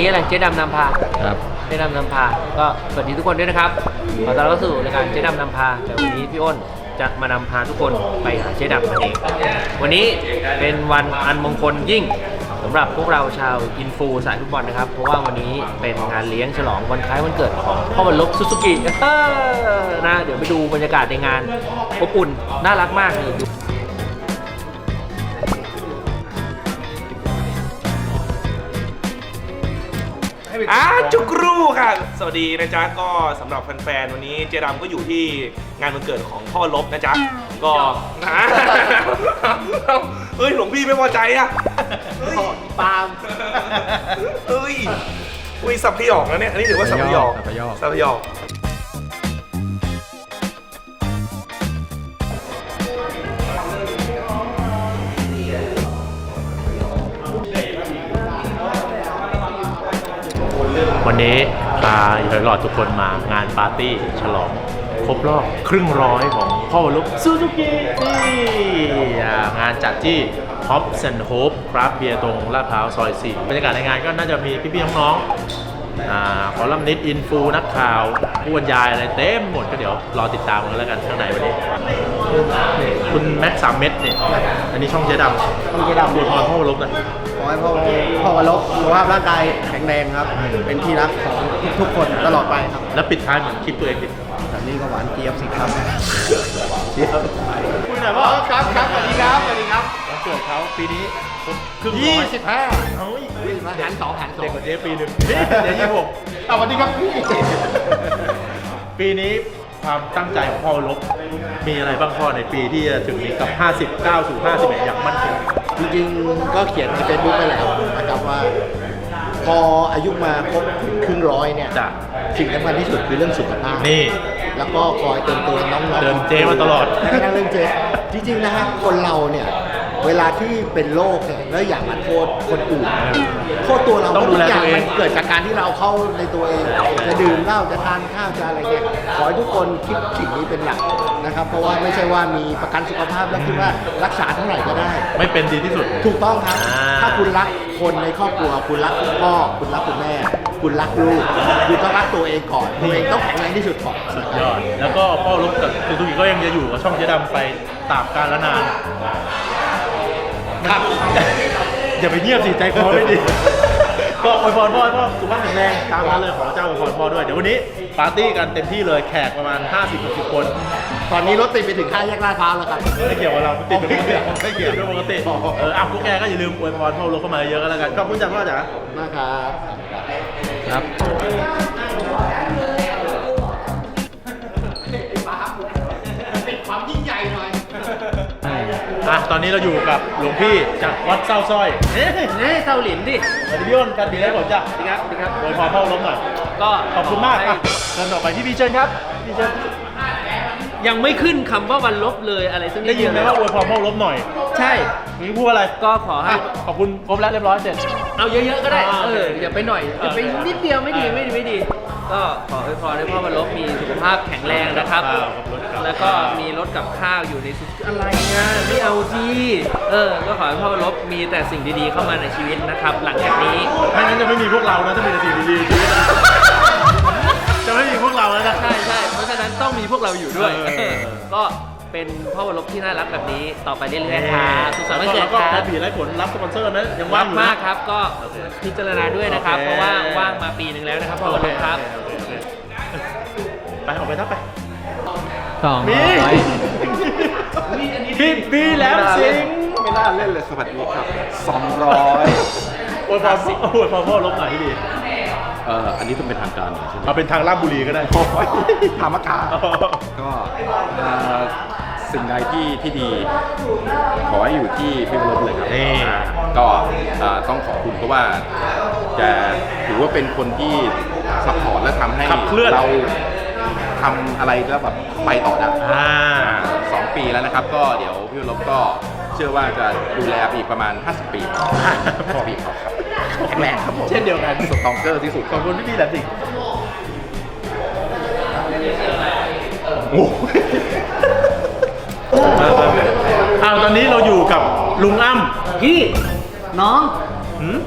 นี้อะไรเจ๊ดำนำพาครับ เจ๊ดำนำพา ก็สวัสดีทุกคนด้วยนะครับ ขอต้อนรับเข้าสู่รายการเจ๊ดำนำพา แต่วันนี้พี่อ้นจะมานำพาทุกคนไปหาเจ๊ดำนั่นเอง วันนี้เป็นวันอันมงคลยิ่งสำหรับพวกเราชาวอินฟูสายฟุตบอลนะครับ เพราะว่าวันนี้เป็นงานเลี้ยงฉลองวันคล้ายวันเกิดของพ่อวันลบซูซูกิเออนะ เดี๋ยวไปดูบรรยากาศในงานอบอุ่นน่ารักมากเลย ดูอะจุกรูค่ะ สวัสดีนะจ๊ะก็สำหรับแฟนๆวันนี้เจดำก็อยู่ที่งานวันเกิดของพ่อลบนะจ๊ะก็นะเฮ้ยหลวงพี่ไม่พอใจอะปาล์มเฮ้ยอุ้ยสับพยองนะเนี่ยอันนี้ถือว่าสับพยองสับพยองสับพยอง วันนี้พาอยู่หลอดทุกคนมางานปาร์ตี้ฉลองครบรอบครึ่งร้อยของพ่อลุกซูซูกินี่งานจัดที่ h o p s and Hope คราฟเบียร์ตรงลาดพร้าวซอย 4 บรรยากาศในงานก็น่าจะมีพี่ๆน้องๆอ่าคอลัมนิสต์อินฟูนักข่าวผู้บรรยายอะไรเต็มหมดก็เดี๋ยวรอติดตามกันแล้วกันข้างในวันนี้ คุณแม็กซ์สามเม็ดเนี่ยอันนี้ช่องเจ๊ดำช่องเจ๊ดำดูพรพ่อวลุกนะขอให้พ่อพ่อวรบสุขภาพร่างกาย ข็งแรงครับ เป็นที่รักของทุกๆคนตลอดไปครับ แล้วปิดท้ายเหมือนคลิปตัวเองดิแบบนี้ก็หวานเจี๊ยบสิครับคุยหน่อยว่าครับครับสวัสดีครับสวัสดีครับวันเกิดเขาปีนี้ครึ่งร้ยี่อยสิบห้าเอ้ยหันสองหันสอเด็กงกว่าเจ๊ปีหนึ่งเดี๋ยวยี่สิบหกสวัสดีครับพี่ปีนี้ความตั้งใจของพ่อลบมีอะไรบ้างพ่อในปีที่จะถึงนี้กับ50 9สู่51 อย่างมั่นคงจริงๆก็เขียนในเฟซบุ๊กไปแล้วนะครับว่าพ ออายุมาครบถึงครึ่งร้อยเนี่ยจ้ะ สิ่งสำคัญที่สุดคือเรื่องสุขภาพ นี่ แล้วก็คอยเตือนเตือนน้องๆเดินเจ๊มาตลอดแม้กระทั่งเรื่องเจ๊จริงๆนะฮะคนเราเนี่ย เวลาที่เป็นโรคเนี่ยแล้วอย่ามาโทษคนอื่นโทษตัวเราต้องดูแลทุกอย่างตัวเอง มันเกิดจากการที่เราเข้าในตัวเอง จะดื่มเหล้าจะทานข้าวจะอะไรเงี้ยขอให้ทุกคนคิดสิ่งนี้เป็นหลักนะครับ เพราะว่าไม่ใช่ว่ามีประกันสุขภาพแล้วคิดว่ารักษาเท่าไหร่ก็ได้ ไม่เป็นดีที่สุด ถูกต้องครับ อ่า ถ้าคุณรักคนในครอบครัว คุณรักคุณพ่อ คุณรักคุณแม่ คุณรักลูก คุณต้องรักตัวเองก่อน ตัวเองต้องแข็งแรงที่สุดก่อน ยอด แล้วก็พ่อลบกับคุณตุกิก็ยังจะอยู่กับช่องเจ๊ดำไปตราบกาลนาน ครับ อย่าไปเงียบสิใจคอไม่ดี ก็อวยพรพ่อให้พ่อสุขภาพแข็งแรงตามนั้นเลยขอเจ้าอวยพรพ่อด้วย เดี๋ยววันนี้ปาร์ตี้กันเต็มที่เลยแขกประมาณ 50-60 คน ตอนนี้รถติดไปถึงห้าแยกลาดพร้าวแล้วครับ ไม่เกี่ยวกับเราติดเป็นปกติไม่เกี่ยวเป็นปกติเอออะพวกแกก็อย่าลืมอวยพรพ่อลบเข้ามาเยอะกันแล้วกันขอบคุณจ้าพ่อจ๋านะครับครับ อะตอนนี้เราอยู่กับหลวงพี่จากวัดเศร้าสร้อยเฮ้ยเฮ้ยเศร้าหลินดิสวัสดีพี่อ้นกันดีแล้วผมจ้ะสวัสดีครับสวัสดีครับอวยพรพ่อลบหน่อยก็ขอบคุณมากอะเชิญต่อไปที่พี่เชิญครับพี่เชิญยังไม่ขึ้นคำว่าวันลบเลยอะไรสักนิได้ดยินไหมเดียวว่าอวยพรพ่อลบหน่อยใช่ นี่พูดอะไรก็ขอให้ อะขอบคุณครบแล้วเรียบร้อยเสร็จ เอาเยอะๆก็ได้ อ่าเอออย่าไปหน่อยอย่าไปเออนิดเดียวไม่ดีเออ ไม่ดีไม่ดี ก็ขอให้พรให้พ่อวันลบมีสุขภาพแข็งแรงนะครับครับขอบคุณครับ แล้วก็มีรถกับข้าวอยู่ในสุขอะไรเงี้ยไม่เอาทีเออ ก็ขอให้พ่อวันลบมีแต่สิ่งดีๆเข้ามาในชีวิตนะครับ หลังจากนี้ไม่งั้นจะไม่มีพวกเรานะถ้ามีแต่สิ่งดีๆชีวิตอะจะไม่มีพวกเราแล้วนะใช่ใช่เพราะฉะนั้นต้องมีพวกเราอยู่ด้วยเออเออก็ เป็นพ่อวันลบที่น่ารักแบบนี้ต่อไปเรื่อยๆครับสุขสันต์วันเกิดแล้วก็คพรัอบผีไร้ผลรับสปอนเซอร์นะยังว่าว่างงอยู่นะ มากครับก็พิจารณาด้วยนะครับ โอเค เพราะว่าว่างมาปีหนึ่งแล้วนะครับพ่อวันลบครับโอเคโอเคไปออกไปทับไป สองมีพี่พี่แหลมสิงห์ไม่น่าเล่นเลยสวัสดีครับ 200อวยพรพ่ออวยพรพ่อลบหน่อยที่ดีเอ่ออันนี้ต้องเป็นทางการหน่อยใช่ไหมเอาเป็นทางลาดบุรีก็ได้ โอ้ยถามอากาศก็เอ่อ สิ่งใดที่ที่ดี ขอให้อยู่ที่พี่วรบเลยครับนี่ก็เอ่อต้องขอบคุณเพราะว่าจะถือว่าเป็นคนที่ซัพพอร์ตและทำให้ขับเคลื่อน เราทำอะไรแล้วแบบไปต่อได้ อ่า สองปีแล้วนะครับก็เดี๋ยวพี่วรบก็เชื่อว่าจะดูแลอีกประมาณ 50 ปีพอปีพอครับแข็งแรงครับผมเช่นเดียวกัน สตรองเกอร์ที่สุดขอบคุณพี่พี่แหลมสิงห์โอ้ย อ้าวตอนนี้เราอยู่กับลุงอ้ำพี่น้องหืม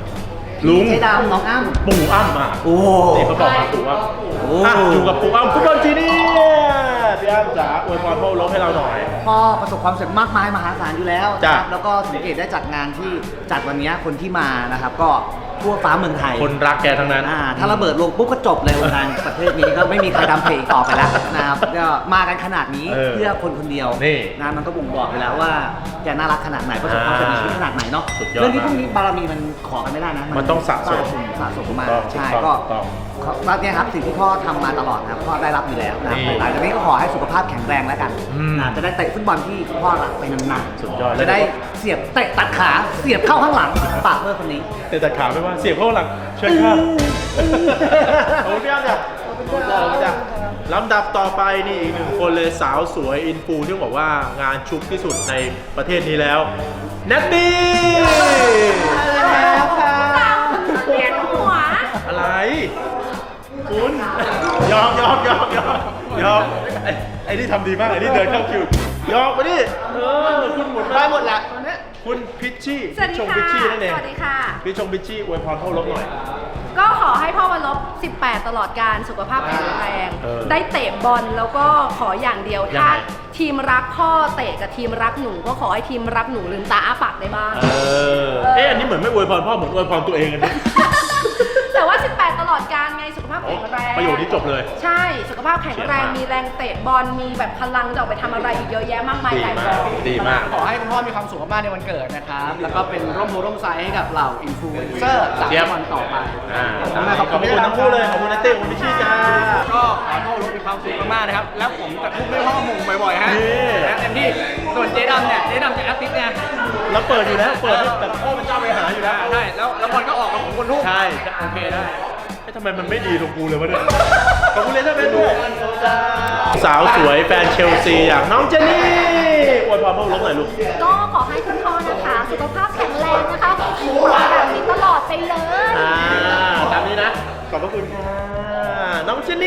ลุงเจ๊ดำน้องอ้ำปู่อ้ำอะโอ้นี่เขาบอกมาปู่อ้ำโอ้อะอยู่กับปู่อ้ำฟุตบอลทีนี่พี่อ้ำจ๋าอวยพรพ่อลบให้เราหน่อย พ่อประสบความสำเร็จมากมายมหาศาลอยู่แล้วจ้ะ นะครับแล้วก็สังเกตได้จากงานที่จัดวันนี้คนที่มานะครับ ก็ ทั่วฟ้าเมืองไทยคนรักแกทั้งนั้นอ่าถ้าระเบิดลงปุ๊บก็จบเลยวงการประเทศนี้ก็ไม่มีใครทำเพลงต่อไปแล้วนะครับก็มากันขนาดนี้เออเพื่อคนคนเดียวนี่นะมันก็บ่งบอกไปแล้วว่าแกน่ารักขนาดไหนประสบความสำเร็จในชีวิตขนาดไหนเนาะสุดยอดเรื่องที่พวกนี้บารมีมันขอกันไม่ได้นะมันต้องสะสมสะสมมาถูกต้องใช่ถูก ก็ต้องก็เนี่ยครับสิ่งที่พ่อทำมาตลอดนะครับพ่อได้รับอยู่แล้วนะครับนี่หลังจากนี้ก็ขอให้สุขภาพแข็งแรงแล้วกันอืม นะจะได้เตะฟุตบอลที่พ่อรักไปนานๆสุดยอดจะได้เสียบเตะตัดขาเสียบเข้าข้างหลังปากเพื่อนคนนี้ แต่ตัดขาไม่ว่าเสียบเข้าหลังเชิญค่ะโอ้พี่อ้ำจ้ะขอบคุณจ้ะลำดับต่อไปนี่อีกหนึ่งคนเลยสาวสวยอินฟูที่บอกว่างานชุกที่สุดในประเทศนี้แล้วนัตตี้เปลี่ยนหัวอะไร คุณยอมยอมยอมยอมยอมไอ้ไอ้นี่ทำดีมากไอ้นี่เดินเข้าคิวยอมมาดิเออคุณหมุนได้หมดแหละคุณพิชชี่สวัสดีชงค่ะ พิชชี่นั่นเองสวัสดีค่ะ พี่ชงพิชชี่อวยพรเข้าลบหน่อย ก็ขอให้พ่อวันลบ 18 ตลอดการสุขภาพแข็งแรง เออได้เตะบอลแล้วก็ขออย่างเดียวยังถ้าไงทีมรักพ่อเตะกับทีมรักหนูก็ขอให้ทีมรักหนูลืมตาอ้าปากได้บ้าง เออเอ๊ะอันนี้เหมือนไม่อวยพรพ่อเหมือนอวยพรตัวเองกันนะแต่ว่า18ต ลอดการไงสุขภาพแข็งแรง ประโยคนี้จบเลย ใช่สุขภาพแข็งแรงเขียนมามีมีแรงเตะบอลมีแบบพลังจะออกไปทำอะไรอีกเยอะแยะมากมายดีหลายมาแบกบดีมาก ขอให้คุณพ่อมีความสุขมากๆในวันเกิดนะครับ แล้วก็เป็นร่มโพร่มไซให้กับเหล่าอินฟลูเอนเซอร์จากเจี๊ยบวันต่อไปอ่าขอบคุณมากขอบคุณทั้งคู่เลยขอบคุณนัตเต้ขอบคุณพิชชี่จ้าก็ขอให้พ่อรถมีความสุขมากๆนะครับ แล้วผมจะพูดให้พ่อมุงบ่อยๆฮะนี่และเต็มที่ส่วนเจ๊ดำเนี่ยเจ๊ดำจะแอคทิฟเนี่ยเราเปิดอยู่แล้วเปิดให้แต่พ่อเป็นเจ้าไปหาอยู่แล้วใช่แล้วแล้วบอลก็ออกมาของคนทุกใช่โอเคได้เอ๊ะ ทำไมมันไม่ดีตรงกูเลยวะเนี่ยขอบคุณเลยถ้าเป็นด้วยสาวสวยแฟนเชลซีอย่างน้องเจนนี่อวยพรพ่อลบหน่อยลูกก็ขอให้คุณพ่อนะคะ สุขภาพแข็งแรงนะคะหัวแบบนี้ตลอดไปเลยอ่าตามนี้นะ ขอบพระคุณค่ะ น้องเจน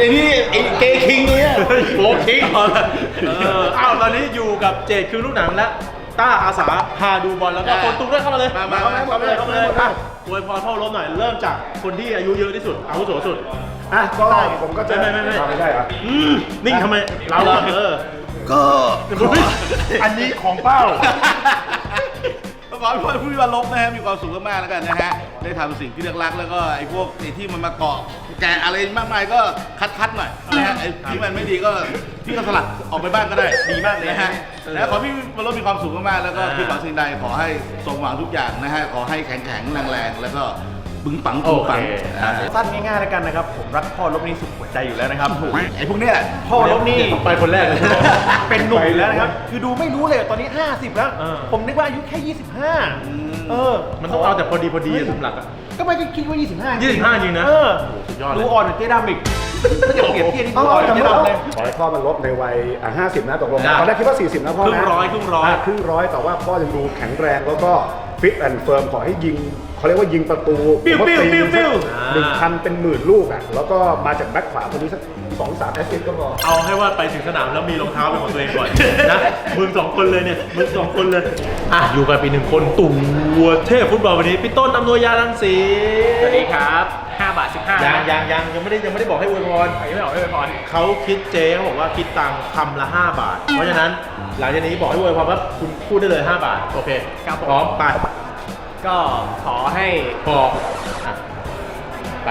ไอ้นี่ไอ้เกย์คิงเนี่ยโอ้คิงเหรอเอออ้าวตอนนี้อยู่กับเจดคือลูกหนังและต้าอาสาพาดูบอลแล้วก็คนตุ้งด้วยเข้ามาเลยมามาเข้ามามาเลยเข้ามาเลยอะอวยพรพ่อลบหน่อยเริ่มจากคนที่อายุเยอะที่สุดอาวุโสสุดอะก็ผมก็จะไม่ไม่ไม่ไม่ไม่ได้เหรออืมนิ่งทำไมเราเออก็อันนี้ของเป้าขอให้พ่อผู้วันลบนะฮะมีความสุขมากๆแล้วกันนะฮะได้ทำสิ่งที่เลือกรักแล้วก็ไอ้พวกไอ้ที่มันมาเกาะ แกะอะไรมากมายก็คัดๆหน่อยนะฮะไอ้ที่มันไม่ดีก็พี่ก็สลัดออกไปบ้างก็ได้ดีมากเลยนะฮะแล้วขอพี่วันลบมีความสุขมากๆแล้วก็คิดหวังสิ่งใดขอให้สมหวังทุกอย่างนะฮะขอให้แข็งๆแรงๆแล้วก็บึ้งปังบึ้งปังโอเคอ่าสั้นง่ายๆแล้วกันนะครับ ผมรักพ่อลบนี้สุดหัวใจอยู่แล้วนะครับ ไอ้พวกเนี้ย พ่อลบนี่ ไปคนแรกเลย เป็นหนุ่มอยู่แล้วนะครับ คือดูไม่รู้เลยตอนนี้ 50 แล้ว เออ ผมนึกว่าอายุแค่ 25เออมันต้องเอาแต่พอดีพอดีสำหรับอะ ก็ไม่ได้คิดว่า 25 25จริงนะเออโอ้โหสุดยอดเลยดูอ่อนกว่าเจ๊ดำอีกถ้าจะเปรียบเทียบนี่ดูอ่อนกว่าเจ๊ดำเลย ขอให้พ่อมันลดในวัยอะ50 นะตกลงได้ตอนแรกคิดว่า 40 นะพ่อครึ่นะงร้อยครึ่งร้อยะครึ่งร้อยแต่ว่าพ่อยังดูแข็งแรงแล้วก็ฟิตแอนด์เฟิร์มขอให้ยิง เขาเรียกว่ายิงประตูปิ้วผมว่าปิ้วตีปิ้วปิ้ว หนึ่งพันเป็นหมื่นลูกอะแล้วก็มาจากแบ็คขวาคนนี้สักสองสามแอสซิสต์ก็พอ เอาให้ว่าไปถึงสนามแล้วมีรองเท้าเป็นของตัวเองก่อน นะมึงสองคนเลยเนี่ยมึงสองคนเลย อะอยู่กับอีกหนึ่งคนตุ่มวัวเทพฟุตบอลวันนี้พี่ต้นอำนวยยาลังสีสวัสดีครับ 5 บาท 15ยังยังยังยังไม่ได้ยังไม่ได้บอกให้อวยพรยังไม่ออกไม่ไปพรเขาคิดเจ๊เขาบอกว่าคิดตังค์คำละ 5 บาท เพราะฉะนั้นหลังจากนี้บอกให้อวยพรว่าคุณพูดได้เลย 5 บาท โอเคครับผมพร้อมไป ก็ขอให้พออะไป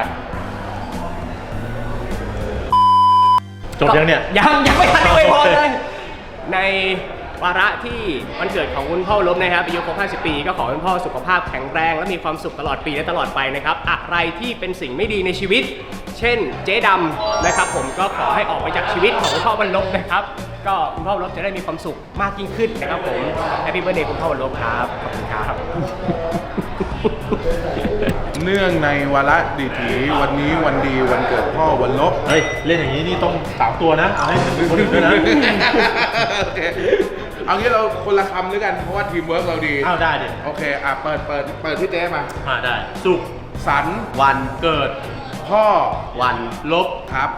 จบยังเนี่ย ยังยังไม่ทันได้อวยพรเลย ในวาระที่วันเกิดของคุณพ่อลบนะครับอายุครบ50 ปี ก็ขอให้คุณพ่อสุขภาพแข็งแรง และมีความสุขตลอดปีและตลอดไปนะครับ อะไรที่เป็นสิ่งไม่ดีในชีวิต เช่นเจ๊ดำนะครับ ผมก็ขอให้ออกไปจากชีวิตของคุณพ่อวันลบนะครับ ก็คุณพ่อวันลบจะได้มีความสุขมากยิ่งขึ้นนะครับผมแฮปปี้เบ t ร์ a เดย์คุณพ่อวันลบครับ ขอบคุณครับ เนื่องในวาระดิถีวันนี้วันดีวันเกิดพ่อวันลบเฮ้ย เล่นอย่างนี้นี่ต้องสามตัวนะเอาให้ถึงคนอื่นด้วยนะโอเคเอางี้เราคนละคำด้วยกันเพราะว่าทีมเวิร์กเราดีเอาได้ดิโอเคอะเปิดเปิดเปิดที่เจ๊มามาได้สุขสันวันเกิด พ่อวันลบครับ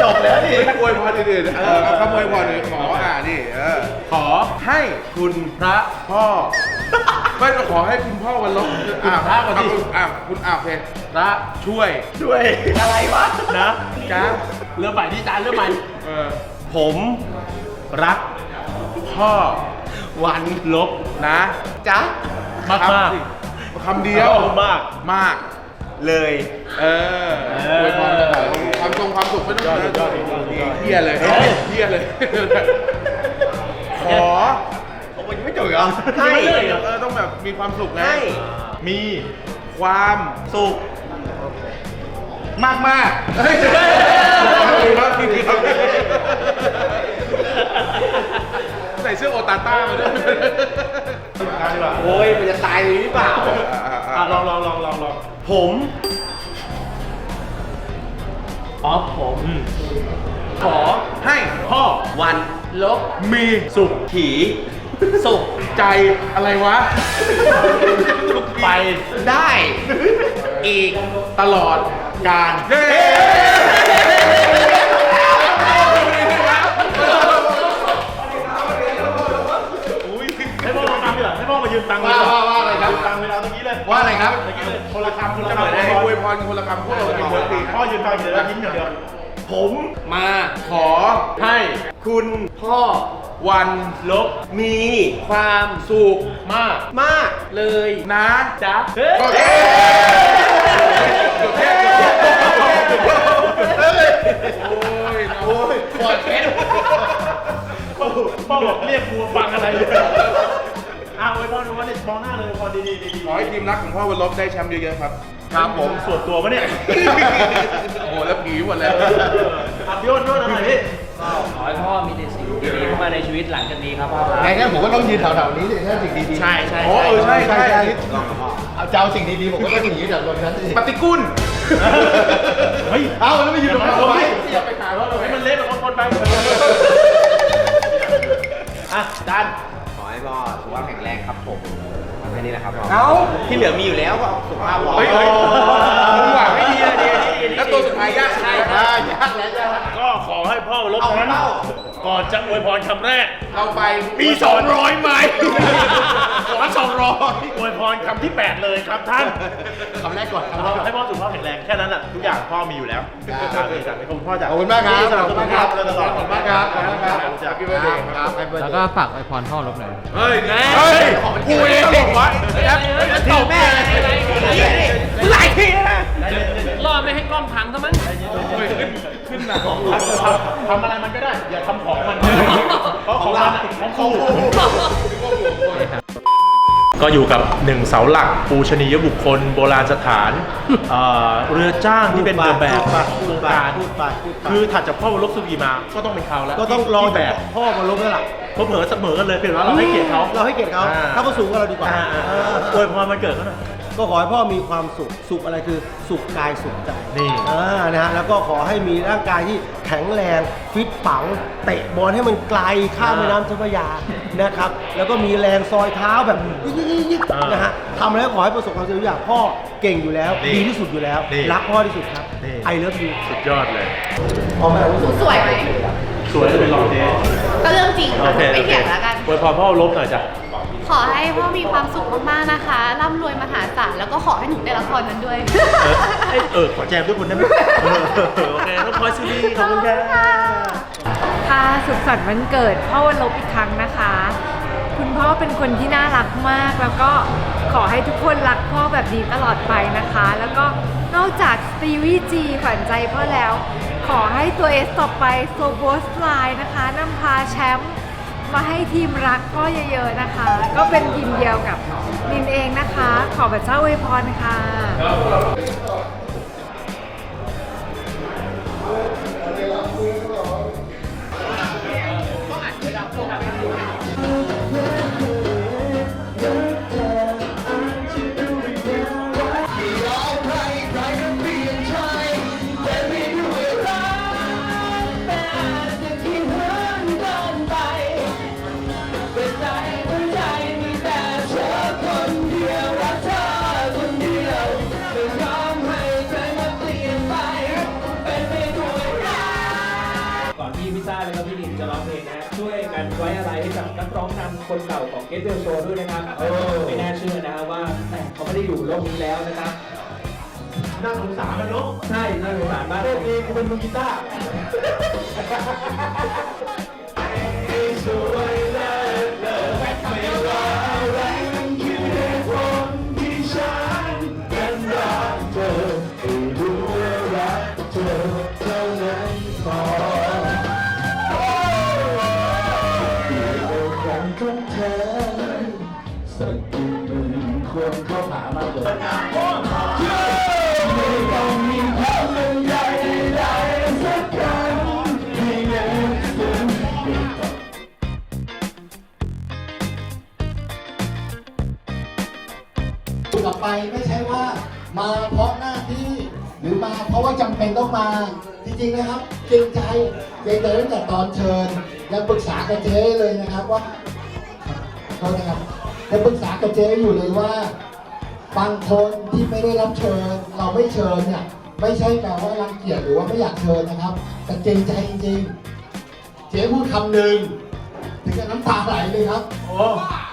จบแล้วนี่ไม่อวยพรอื่นๆเออเอาคำอวยพรเลยขออ่านี่เออขอให้คุณพระพ่อไม่ต้องขอให้คุณพ่อวันลบอ่าพระก่อนดิ อ่าคุณอ่าโอเคพระช่วยช่วยอะไรวะนะจ้าเริ่มใหม่ที่จานเริ่มใหม่เออผมรักพ่อวันลบนะจ๊ะมากคำมากสิคำเดียวมาก มาก เลย เอออวยพรกันหน่อยความทรงความสุขไม่ต้องยอดยอดยอดยอดเฮียเลยเฮ้ยเฮียเลย ขอผมไม่จบเหรอให้เออต้องแบบมีความสุขนะมีความสุข มากมากๆเฮ้ยครับพี่ครับใส่เสื้อโอตาต้ามาด้วยโอ้ยมันจะตายเลยหรือเปล่า อะลองลองลองลองลอง ผมอ๋อผม ขอให้พ่อวันลบมีสุขผีสุขใจอะไรวะ ไปได้อีกตลอดการเย้ให้พ่อลองตังค์ดีกว่าให้พ่อมายืมตังค์ดีกว่าว่าว่าอะไรครับยืมตังค์เวลาตะกี้เลยว่าอะไรครับตะกี้เลย คนละคำคนละจะคำเหมือนให้อวยพรคนละคำพวกเราเป็นเวิร์ดดีพ่อยืมตังค์เดี๋ยวเรายิ้มอย่างเดียวผมมาขอให้คุณพ่อวันลบมีความสุขมากมากเลยนะจ๊ะเฮ้ย ได้แชมป์เยอะๆครับ ครับผมส่วนตัวปะเนี่ย โอ้โหแล้วผีหมดแล้วอะพี่อ้นพี่อ้นอะไรพี่ ขอให้พ่อมีแต่สิ่งดีๆเข้ามาในชีวิตหลังจากนี้ครับพ่อครับไงงั้นผมก็ต้องยืนแถวๆนี้สิถ้าสิ่งดีๆใช่ใช่ โอ้เออใช่ใช่เอาจะเอาสิ่งดีๆผมก็ต้องหนีจากตรงนั้นสิปฏิกุลเฮ้ย เอาแล้วไม่ยืนตรงนั้นทำไมอย่าไปขายว่าเราให้มันเละแบบบางคนไปอะจานขอให้พ่อสุขภาพแข็งแรงครับผมแค่ นี้แหละครับพ่อเอาที่เหลือมีอยู่แล้วก็สุขภาพพอเฮ้ยเฮ้ยมึงหวังไม่ดีเลยดีดีแล้วตัวสุดท้ายยากใช่อ่ายากแล้วยากแล้วก็ขอให้พ่อลบนั้น ก่อนจะอวยพรคำแรก เราไปมี200ไหมขอ200อวยพรคำที่ 8 เลยครับท่านคำแรกก่อนคำแรเอากก่อน ให้พ่อสุขภาพแข็งแรงแค่นั้นแหละทุกอย่างพ่อมีอยู่แล้วครับจ้าเลยจ้าขอบคุณพ่อจ้าขอบคุณมากครับที่สนับสนุนครับตลอดขอบคุณมากครับขอบคุณมากครับจ้าพี่เบิร์ดเดย์ครับแล้วก็ฝากไอพรพ่อลบหน่อยเฮ้ยเฮ้ยกูเองตลกวะแอปตบแม่หลายทีแล้วนะรอดไม่ให้กล้องพังซะมั้ง ขึ้นหนักทำอะไรมันก็ได้ อย่าทำของมันเพราะของมันอะของกูก็อยู่กับหนึ่งเสาหลักปูชนียบุคคล โบราณสถานเอ่อเรือจ้างที่เป็นเรือแบบโครงการพูดไปพูดไปคือถัดจากพ่อวรลบสุกีมา ก็ต้องเป็นเขาแล้ว ก็ต้องรอที่แบแบบบพ่อมาลบแล้วล่ะเผลอๆเสมอกันเลยเพียงแต่ว่าเราให้เกียรติเขาเราให้เกียรติเขาอ่าถ้าเขาสูงกว่าเราดีกว่าอ่าอ่าเออ่าออวยพรมันเกิดเขาหน่อย ก็ขอให้พ่อมีความสุข สุขอะไรคือสุขกายสุขใจนี่ อ่านะฮะแล้วก็ขอให้มีร่างกายที่แข็งแรงฟิตปัง เตะบอลให้มันไกลข้ามแม่น้ำเจ้าพระยานะครับ แล้วก็มีแรงซอยเท้าแบบยิกๆๆๆนะฮะทำแล้วขอให้ประสบความสำเร็จทุกอย่างพ่อเก่งอยู่แล้ว นี่ดีที่สุดอยู่แล้ว นี่รักพ่อที่สุดครับนี่ ไอเลิฟยูสุดยอดเลย พ่อแม่รู้สึกสวยไหมสวยจะเป็นรองเจ๊ก็เรื่องจริงโอค่ะเคไม่เถียงแล้วกันอวยพรพ่อลบหน่อยจ้ะ ขอให้พ่อมีความสุขมากๆนะคะร่ำรวยมหาศาลแล้วก็ขอให้หนูได้ละครนั้นด้วย เออเอ้ยเออขอแจมด้วยคนได้ไหมเออโอเคน้องพลอยสุรีขอบคุณครับค่ะสุขสันต์วันเกิดพ่อวันลบอีกครั้งนะคะ คุณพ่อเป็นคนที่น่ารักมาก แล้วก็ขอให้ทุกคนรักพ่อแบบนี้ตลอดไปนะคะ แล้วก็นอกจากสตีวีจีขวัญใจพ่อแล้ว ขอให้ตัวเอสต่อไปโซโบสไลน์นะคะนำพาแชมป์ มาให้ทีมรักก็เยอะๆนะคะ ก็เป็นทีมเดียวกับนินเองนะคะ ขอพระเจ้าอวยพรค่ะ คนเก่าของเกตเบลโชด้วยนะครับไม่น่าเชื่อนะฮะว่าแหม่เขาไม่ได้อยู่โลกนี้แล้วนะครับ น่าสงสารนะเนาะใช่น่าสงสารมาก โชคดีกูเป็นมือกีตาร์ กลับไปไม่ใช่ว่ามาเพราะหน้าที่หรือมาเพราะว่าจำเป็นต้องมา จริงๆนะครับเกรงใจเกรงใจตั้งแต่ตอนเชิญยังปรึกษากับเจ๊เลยนะครับว่าโทษนะครับยังปรึกษากับเจ๊อยู่เลยว่า บางคนที่ไม่ได้รับเชิญ เราไม่เชิญเนี่ยไม่ใช่แปลว่ารังเกียจหรือว่าไม่อยากเชิญนะครับ แต่เกรงใจจริงๆ เจ๊พูดคำหนึ่งถึงกับน้ำตาไหลเลยครับโอ้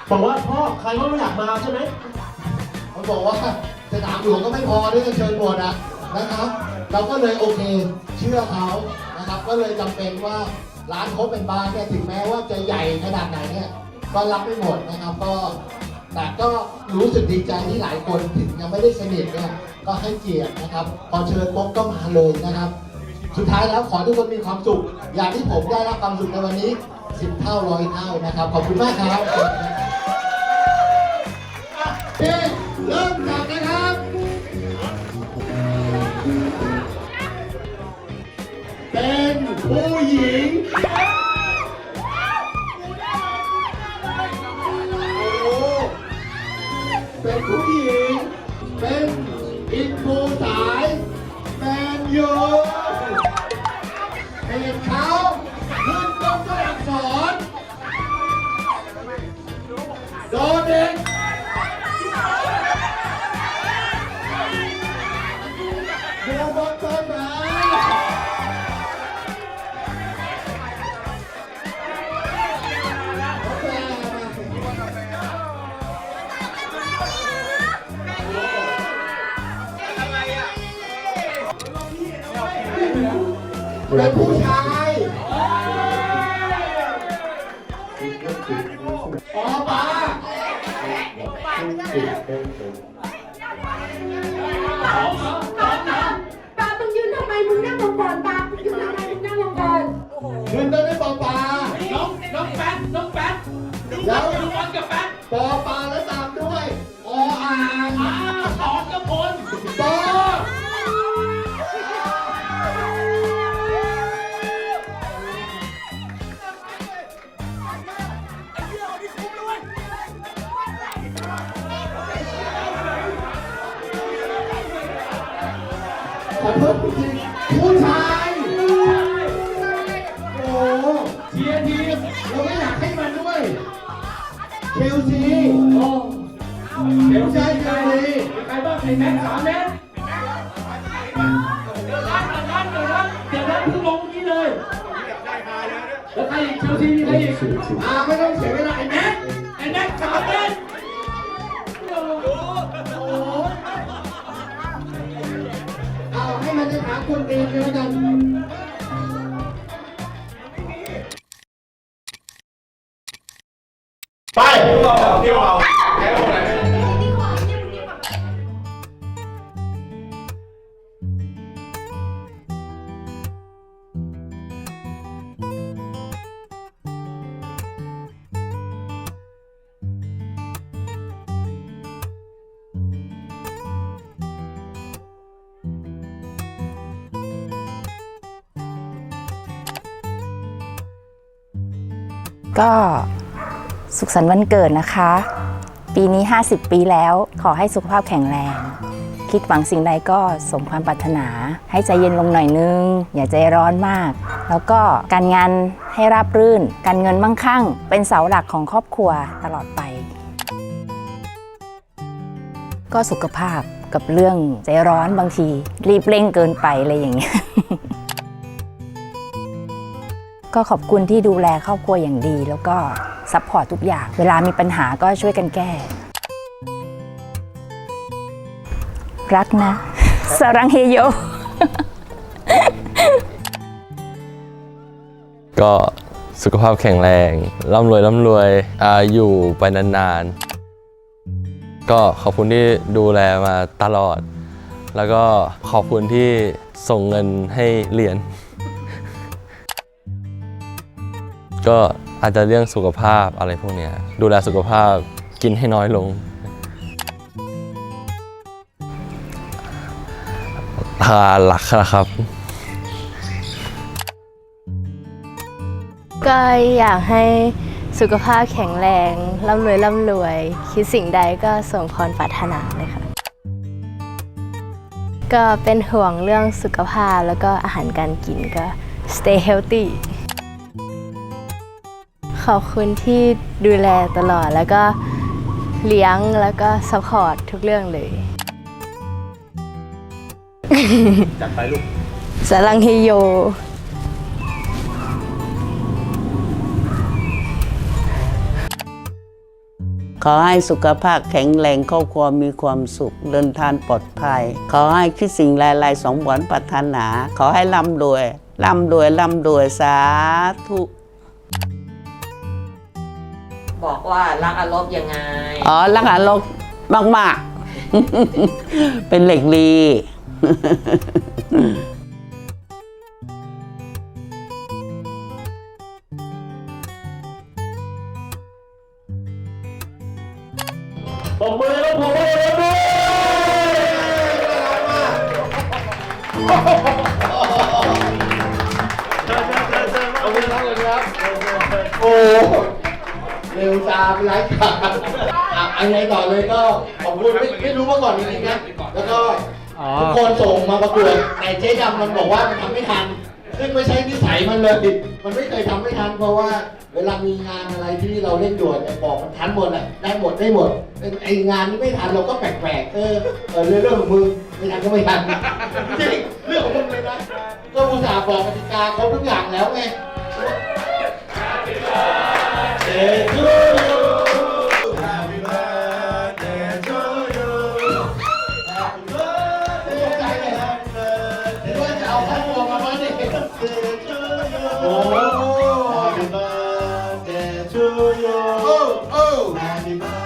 บอกว่าพ่อใครก็ไม่อยากมาใช่ไหมเขาบอกว่าสนามหลวงก็ไม่พอที่จะเชิญหมดอะนะครับ เราก็เลยโอเคเชื่อเขานะครับ ก็เลยจำเป็นว่าร้านคบเป็นบาร์เนี่ยถึงแม้ว่าจะใหญ่ขนาดไหนเนี่ยก็รับไม่หมดนะครับก็ แต่ก็รู้สึกดีใจที่หลายคนถึงยังไม่ได้สนิทเนี่ยก็ให้เกียรตินะครับ พอเชิญปุ๊บก็มาเลยนะครับ สุดท้ายแล้วขอให้ทุกคนมีความสุข อย่างที่ผมได้รับความสุขในวันนี้สิบเท่าร้อยเท่านะครับ ขอบคุณมากครับ เป็นผู้ชายอ๋อป้าป ขอ ก็สุขสันต์วันเกิดนะคะ ปีนี้ 50 ปีแล้วขอให้สุขภาพแข็งแรง คิดหวังสิ่งใดก็สมความปรารถนา ให้ใจเย็นลงหน่อยนึง อย่าใจร้อนมาก แล้วก็การงานให้ราบรื่น การเงินมั่งคั่ง เป็นเสาหลักของครอบครัวตลอดไป ก็สุขภาพกับเรื่องใจร้อนบางที รีบเร่งเกินไปอะไรอย่างเงี้ย ก็ขอบคุณที่ดูแลครอบครัวอย่างดี แล้วก็ซัพพอร์ตทุกอย่าง เวลามีปัญหาก็ช่วยกันแก้ รักนะ สรังเฮโย ก็สุขภาพแข็งแรง ร่ำรวยร่ำรวยอาอยู่ไปนานๆ ก็ขอบคุณที่ดูแลมาตลอด แล้วก็ขอบคุณที่ส่งเงินให้เรียน ก็อาจจะเรื่องสุขภาพอะไรพวกเนี้ยดูแลสุขภาพกินให้น้อยลงหาหลักนะครับ ก็อยากให้สุขภาพแข็งแรงร่ำรวยร่ำรวย คิดสิ่งใดก็สมพรปรารถนาเลยค่ะ ก็เป็นห่วงเรื่องสุขภาพแล้วก็อาหารการกินก็ stay healthy ขอบคุณที่ดูแลตลอดแล้วก็เลี้ยงแล้วก็ support ทุกเรื่องเลยจัดไปลูกสลังเฮโย ขอให้สุขภาพแข็งแรงครอบครัวมีความสุข เดินทางปลอดภัย ขอให้คิดสิ่งหลายๆสมหวังปรารถนา ขอให้ร่ำรวยร่ำรวยร่ำรวยสาธุ บอกว่ารักอารมยังไง อ๋อรักอารมณ์มาก ๆ เป็นเหล็กลี เร็วตามไร้ขาดอะอันไหนต่อเลยก็ขอบคุณไม่ไม่รู้มาก่อนจริงๆนะ แล้วก็ทุกคนส่งมาประกวดแต่เจ๊ดำมันบอกว่ามันทำไม่ทัน ซึ่งไม่ใช่นิสัยมันเลย มันไม่เคยทำไม่ทัน เพราะว่าเวลามีงานอะไรที่เราเล่นด่วนเนี่ยบอกมันทันหมดแหละได้หมดได้หมดเป็นไองานนี้ไม่ทันเราก็แปลกๆเออเออเรื่องของมึงไม่ทันก็ไม่ทันจริงเรื่องของมึงเลยนะก็อุตส่าห์บอกกติกาครบทุกอย่างแล้วไง Day to you. Happy birthday happy birthday to you. Oh, oh. Happy birthday